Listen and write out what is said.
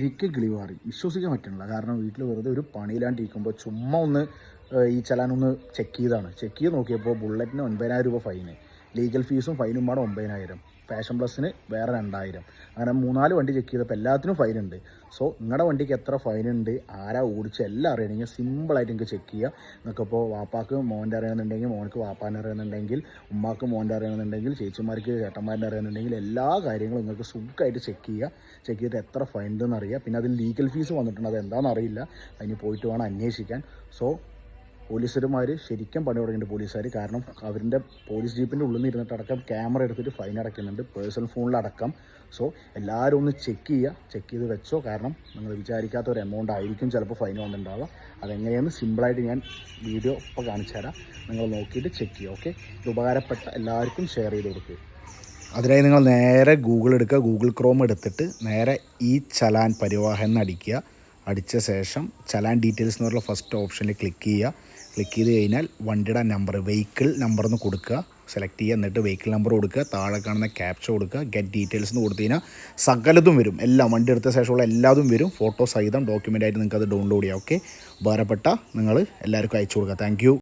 ശരിക്കും കിളി മാറി. വിശ്വസിക്കാൻ പറ്റണില്ല കാരണം വീട്ടിൽ വെറുതെ ഒരു പണിയിലാണ്ടിരിക്കുമ്പോൾ ചുമ്മാ ഒന്ന് ഈ ചലാനൊന്ന് ചെക്ക് ചെയ്താണ് ചെക്ക് ചെയ്ത് നോക്കിയപ്പോൾ ബുള്ളറ്റിന് ഒൻപതിനായിരം രൂപ ഫൈന് ലീഗൽ ഫീസും ഫൈനും പാടെ ഒമ്പതിനായിരം. ഫാഷൻ പ്ലസ്സിന് വേറെ രണ്ടായിരം. അങ്ങനെ മൂന്നാൽ വണ്ടി ചെക്ക് ചെയ്തപ്പോൾ എല്ലാത്തിനും ഫൈനുണ്ട് സോ നിങ്ങളുടെ വണ്ടിക്ക് എത്ര ഫൈനുണ്ട് ആരാ ഓടിച്ച് എല്ലാം അറിയണമെങ്കിൽ സിമ്പിളായിട്ട് നിങ്ങൾക്ക് ചെക്ക് ചെയ്യുക നിങ്ങൾക്കിപ്പോൾ വാപ്പാക്ക് മോന്റെ അറിയണമെന്നുണ്ടെങ്കിൽ മോനക്ക് വാപ്പാനെ അറിയണമെന്നുണ്ടെങ്കിൽ ഉമ്മാക്ക് മോന്റെ അറിയണമെന്നുണ്ടെങ്കിൽ ചേച്ചിമാർക്ക് ചേട്ടന്മാരുടെ അറിയണമെന്നുണ്ടെങ്കിൽ എല്ലാ കാര്യങ്ങളും നിങ്ങൾക്ക് സുഖമായിട്ട് ചെക്ക് ചെയ്യുക ചെക്ക് ചെയ്തിട്ട് എത്ര ഫൈൻ ഉണ്ടെന്ന് അറിയുക പിന്നെ അതിൽ ലീഗൽ ഫീസ് വന്നിട്ടുണ്ട്. അത് എന്താണെന്ന് അറിയില്ല. അതിന് പോയിട്ട് വേണം അന്വേഷിക്കാൻ. സോ പോലീസുകാർ ശരിക്കും പണി തുടങ്ങിയിട്ടുണ്ട് പോലീസുകാർ കാരണം അവരിന്റെ പോലീസ് ജീപ്പിന്റെ ഉള്ളിൽ നിന്ന് ഇരുന്നിട്ട് അടക്കം ക്യാമറ എടുത്തിട്ട് ഫൈൻ അടയ്ക്കുന്നുണ്ട് പേഴ്സണൽ ഫോണിലടക്കം സോ എല്ലാവരും ഒന്ന് ചെക്ക് ചെയ്യുക. ചെക്ക് ചെയ്ത് വെച്ചോ. കാരണം നിങ്ങൾ വിചാരിക്കാത്ത ഒരു എമൗണ്ട് ആയിരിക്കും ചിലപ്പോൾ ഫൈൻ വന്നിട്ടുണ്ടാവുക. അതെങ്ങനെയെന്ന് സിമ്പിളായിട്ട് ഞാൻ വീഡിയോ ഇപ്പോൾ കാണിച്ചു തരാം. നിങ്ങൾ നോക്കിയിട്ട് ചെക്ക് ചെയ്യുക ഓക്കെ ഇത് ഉപകാരപ്പെട്ട എല്ലാവർക്കും ഷെയർ ചെയ്ത് കൊടുക്കുക അതിനായി നിങ്ങൾ നേരെ ഗൂഗിൾ എടുക്കുക. ഗൂഗിൾ ക്രോം എടുത്തിട്ട് നേരെ ഈ ചലാൻ പരിവാഹൻ എന്ന് അടിക്കുക. അടിച്ച ശേഷം ചലാൻ ഡീറ്റെയിൽസ് എന്ന് പറഞ്ഞ ഫസ്റ്റ് ഓപ്ഷനിൽ ക്ലിക്ക് ചെയ്യുക. ക്ലിക്ക് ചെയ്ത് കഴിഞ്ഞാൽ വണ്ടിയുടെ നമ്പർ വെഹിക്കിൾ നമ്പർ എന്ന് കൊടുക്കുക. സെലക്ട് ചെയ്യുക എന്നിട്ട് വെഹിക്കിൾ നമ്പർ കൊടുക്കുക. താഴെ കാണുന്ന ക്യാപ്ച കൊടുക്കുക. ഗെറ്റ് ഡീറ്റെയിൽസ് എന്ന് കൊടുത്തു കഴിഞ്ഞാൽ സകലതും വരും. എല്ലാം വണ്ടി എടുത്ത ശേഷമുള്ള എല്ലാതും വരും. ഫോട്ടോ സഹിതം ഡോക്യുമെന്റ് ആയിട്ട് നിങ്ങൾക്ക് അത് ഡൗൺലോഡ് ചെയ്യാം. ഓക്കെ ഉപകാരപ്പെട്ട നിങ്ങൾ എല്ലാവർക്കും അയച്ചു കൊടുക്കുക. താങ്ക്